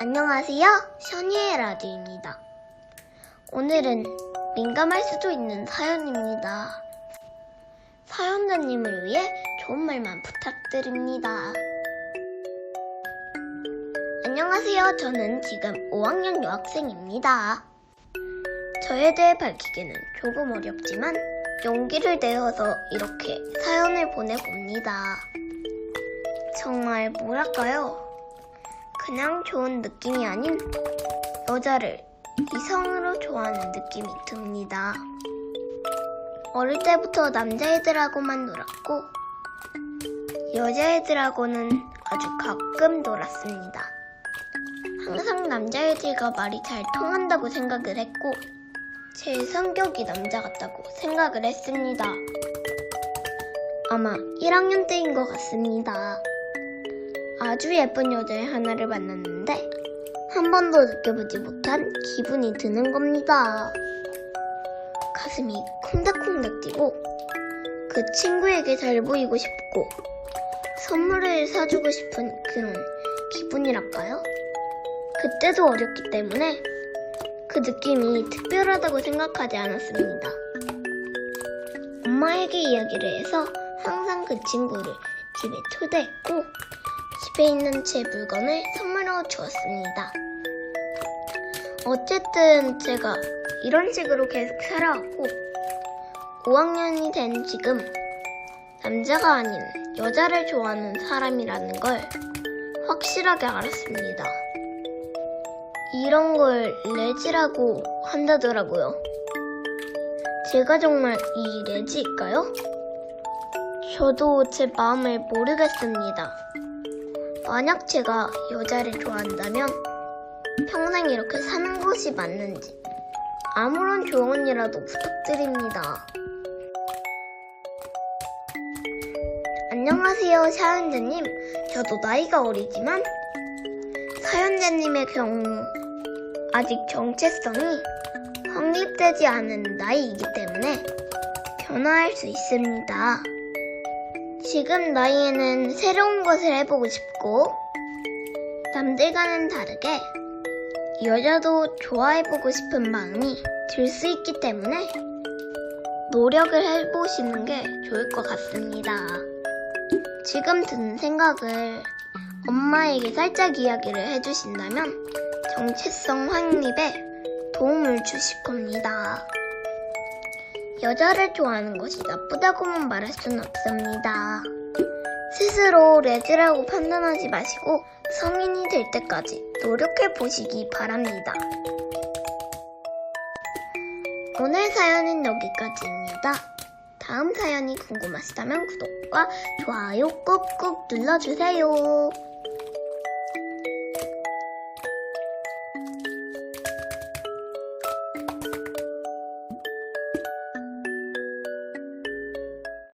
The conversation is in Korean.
안녕하세요. 션이의 라디오입니다. 오늘은 민감할 수도 있는 사연입니다. 사연자님을 위해 좋은 말만 부탁드립니다. 안녕하세요. 저는 지금 5학년 여학생입니다. 저에 대해 밝히기는 조금 어렵지만 용기를 내어서 이렇게 사연을 보내봅니다. 정말 뭐랄까요? 그냥 좋은 느낌이 아닌 여자를 이성으로 좋아하는 느낌이 듭니다. 어릴 때부터 남자애들하고만 놀았고 여자애들하고는 아주 가끔 놀았습니다. 항상 남자애들과 말이 잘 통한다고 생각을 했고 제 성격이 남자 같다고 생각을 했습니다. 아마 1학년 때인 것 같습니다. 아주 예쁜 여자의 하나를 만났는데 한 번도 느껴보지 못한 기분이 드는 겁니다. 가슴이 콩닥콩닥 뛰고 그 친구에게 잘 보이고 싶고 선물을 사주고 싶은 그런 기분이랄까요? 그때도 어렸기 때문에 그 느낌이 특별하다고 생각하지 않았습니다. 엄마에게 이야기를 해서 항상 그 친구를 집에 초대했고 집에 있는 제 물건을 선물로 주었습니다. 어쨌든 제가 이런 식으로 계속 살아왔고 5학년이 된 지금 남자가 아닌 여자를 좋아하는 사람이라는 걸 확실하게 알았습니다. 이런 걸 레지라고 한다더라고요. 제가 정말 이 레지일까요? 저도 제 마음을 모르겠습니다. 만약 제가 여자를 좋아한다면 평생 이렇게 사는 것이 맞는지 아무런 조언이라도 부탁드립니다. 안녕하세요, 사연자님. 저도 나이가 어리지만 사연자님의 경우 아직 정체성이 확립되지 않은 나이이기 때문에 변화할 수 있습니다. 지금 나이에는 새로운 것을 해보고 싶고 남들과는 다르게 여자도 좋아해보고 싶은 마음이 들 수 있기 때문에 노력을 해보시는 게 좋을 것 같습니다. 지금 드는 생각을 엄마에게 살짝 이야기를 해주신다면 정체성 확립에 도움을 주실 겁니다. 여자를 좋아하는 것이 나쁘다고만 말할 수는 없습니다. 스스로 레즈라고 판단하지 마시고 성인이 될 때까지 노력해 보시기 바랍니다. 오늘 사연은 여기까지입니다. 다음 사연이 궁금하시다면 구독과 좋아요 꾹꾹 눌러주세요.